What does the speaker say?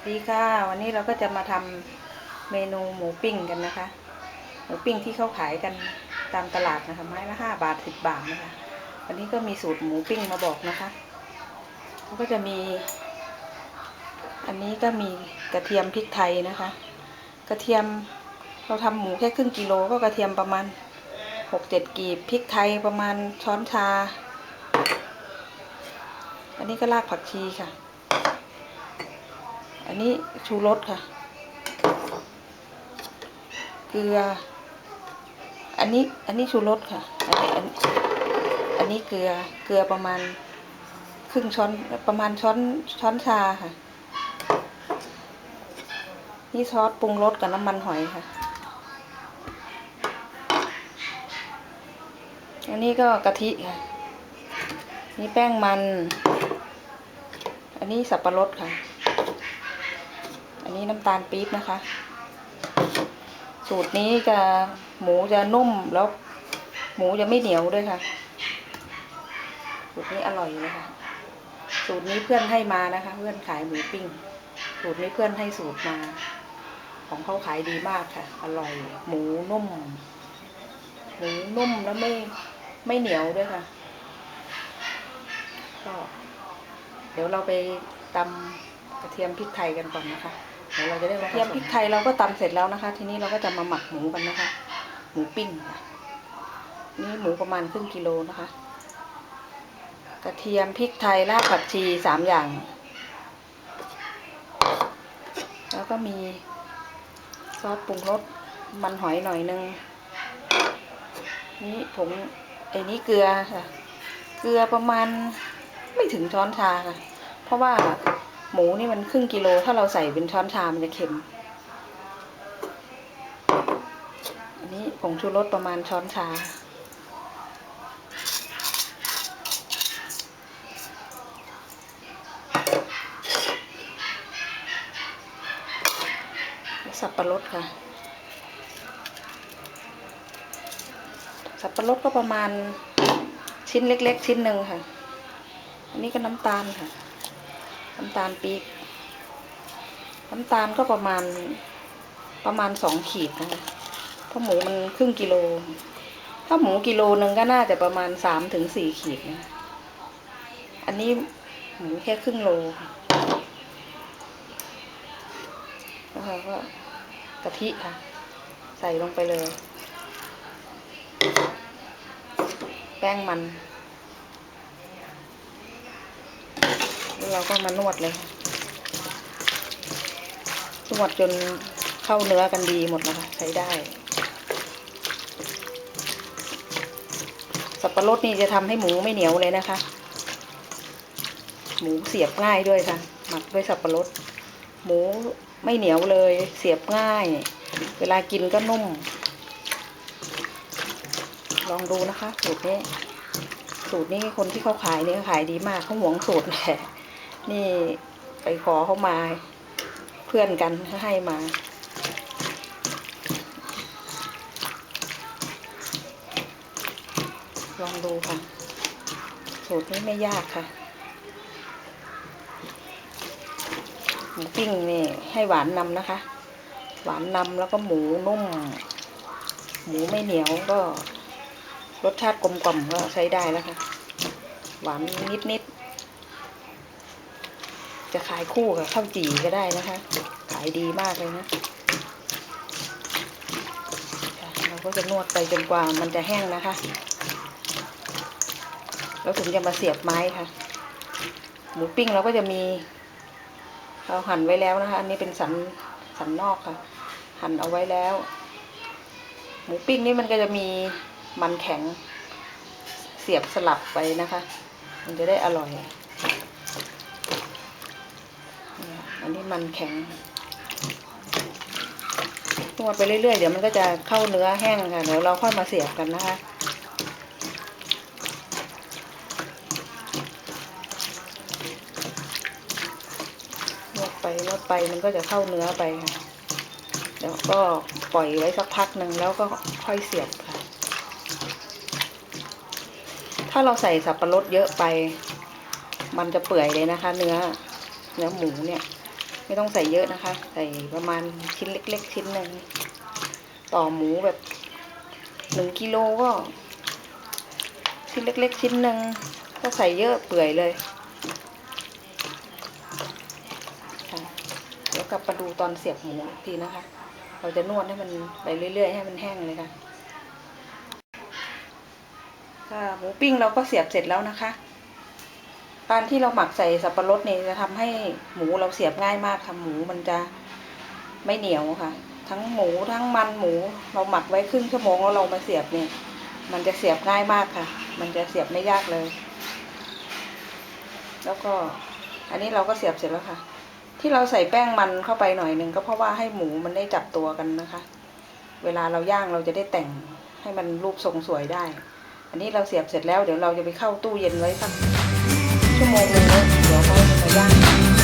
วัสดีค่ะ วันนี้เราก็จะมาทำเมนูหมูปิ้งกันนะคะ หมูปิ้งที่เขาขายกันตามตลาดนะคะไม้ละห้าบาทสิบบาทนะคะ วันนี้ก็มีสูตรหมูปิ้งมาบอกนะคะแล้วก็จะมี อันนี้ก็มีกระเทียมพริกไทยนะคะ กระเทียมเราทำหมูแค่ครึ่งกิโลก็กระเทียมประมาณหกเจ็ดกีบพริกไทยประมาณช้อนชา อันนี้ก็รากผักชีค่ะ อันนี้ชูรสค่ะ เกลือ อันนี้อันนี้ชูรสค่ะ อันนี้อันอันนี้เกลือเกลือประมาณครึ่งช้อนประมาณช้อนช้อนชาค่ะ นี่ซอสปรุงรสกับน้ำมันหอยค่ะ อันนี้ก็กะทิค่ะ นี่แป้งมัน อันนี้สับปะรดค่ะ อันนี้น้ำตาลปี๊บนะคะ สูตรนี้จะหมูจะนุ่มแล้ว หมูจะไม่เหนียวด้วยค่ะ สูตรนี้อร่อยเลยค่ะ สูตรนี้เพื่อนให้มานะคะ เพื่อนขายหมูปิ้ง สูตรนี้เพื่อนให้สูตรมา ของเขาขายดีมากค่ะ อร่อย หมูนุ่ม หมูนุ่มแล้วไม่ไม่เหนียวด้วยค่ะ ก็ เดี๋ยวเราไปตำกระเทียมพริกไทยกันก่อนนะคะ เดี๋ยวเราจะได้กระเทียมพริกไทยเราก็ตำเสร็จแล้วนะคะ ทีนี้เราก็จะมาหมักหมูกันนะคะ หมูปิ้งค่ะนี่หมูประมาณครึ่งกิโลนะคะ กระเทียมพริกไทยรากผักชีสามอย่าง แล้วก็มีซอสปรุงรสมันหอยหน่อยนึงนี่ผงไอ้นี่เกลือค่ะ เกลือประมาณไม่ถึงช้อนชาค่ะ เพราะว่า หมูนี่มันครึ่งกิโล ถ้าเราใส่เป็นช้อนชามันจะเค็ม อันนี้ผงชูรสประมาณช้อนชา สับปะรดค่ะ สับปะรดก็ประมาณชิ้นเล็ก ๆ ชิ้นหนึ่งค่ะ อันนี้ก็น้ำตาลค่ะ น้ำตาลปี๊บน้ำตาลก็ประมาณประมาณสองขีดนะคะเพราะหมูมันครึ่งกิโล ถ้าหมูกิโลหนึ่งก็น่าจะประมาณสามถึงสี่ขีดนะอันนี้หมูแค่ครึ่งโลค่ะแล้วเราก็กะทิค่ะ ใส่ลงไปเลย แป้งมัน แล้วเราก็มานวดเลยค่ะนวดจนเข้าเนื้อกันดีหมดนะคะใช้ได้ สับปะรดนี่จะทำให้หมูไม่เหนียวเลยนะคะ หมูเสียบง่ายด้วยค่ะ หมักด้วยสับปะรด หมูไม่เหนียวเลย เสียบง่าย เวลากินก็นุ่ม ลองดูนะคะสูตรนี้สูตรนี้คนที่เขาขายนี่เขาขายดีมากเขาหวงสูตรแหละ นี่ไปขอเขามา เพื่อนกันให้มาลองดูค่ะ สูตรนี้ไม่ยากค่ะ หมูปิ้งนี่ให้หวานนำนะคะ หวานนำแล้วก็หมูนุ่ม หมูไม่เหนียวก็ รสชาติกลมกล่อมก็ใช้ได้แล้วค่ะ หวานนิดนิดๆ จะขายคู่กับข้าวจี่ก็ได้นะคะ ขายดีมากเลยนะเราก็จะนวดไปจนกว่ามันจะแห้งนะคะ แล้วถึงจะมาเสียบไม้ค่ะ หมูปิ้งเราก็จะมีเราหั่นไว้แล้วนะคะ อันนี้เป็นสันสันนอกค่ะ หั่นเอาไว้แล้ว หมูปิ้งนี่มันก็จะมีมันแข็งเสียบสลับไปนะคะ มันจะได้อร่อย นี่ยอันนี้มันแข็งนวดไปเรื่อยๆ เดี๋ยวมันก็จะเข้าเนื้อแห้งค่ะ เดี๋ยวเราค่อยมาเสียบกันนะคะ นวดไปนวดไปมันก็จะเข้าเนื้อไปค่ะเดี๋ยวก็ปล่อยไว้สักพักหนึ่งแล้วก็ค่อยเสียบค่ะ ถ้าเราใส่สับปะรดเยอะไป มันจะเปื่อยเลยนะคะ เนื้อ เนื้อหมูเนี่ย ไม่ต้องใส่เยอะนะคะ ใส่ประมาณชิ้นเล็ก ๆ ชิ้นหนึ่งต่อหมูแบบหนึ่งกิโลก็ ชิ้นเล็ก ๆ ชิ้นหนึ่งก็ใส่เยอะเปื่อยเลยค่ะเดี๋ยวกลับมาดูตอนเสียบหมูทีนะคะ เราจะนวดให้มันไปเรื่อย ๆ ให้มันแห้งเลยค่ะหมูปิ้งเราก็เสียบเสร็จแล้วนะคะ การที่เราหมักใส่สับปะรดเนี่ยจะทำให้หมูเราเสียบง่ายมากค่ะหมูมันจะไม่เหนียวค่ะ ทั้งหมูทั้งมันหมูเราหมักไว้ครึ่งชั่วโมงแล้วเรามาเสียบเนี่ย มันจะเสียบง่ายมากค่ะ มันจะเสียบไม่ยากเลย แล้วก็อันนี้เราก็เสียบเสร็จแล้วค่ะ ที่เราใส่แป้งมันเข้าไปหน่อยหนึ่งก็เพราะว่าให้หมูมันได้จับตัวกันนะคะ เวลาเราย่างเราจะได้แต่งให้มันรูปทรงสวยได้ อันนี้เราเสียบเสร็จแล้วเดี๋ยวเราจะไปเข้าตู้เย็นไว้สัก Kemauanmu di.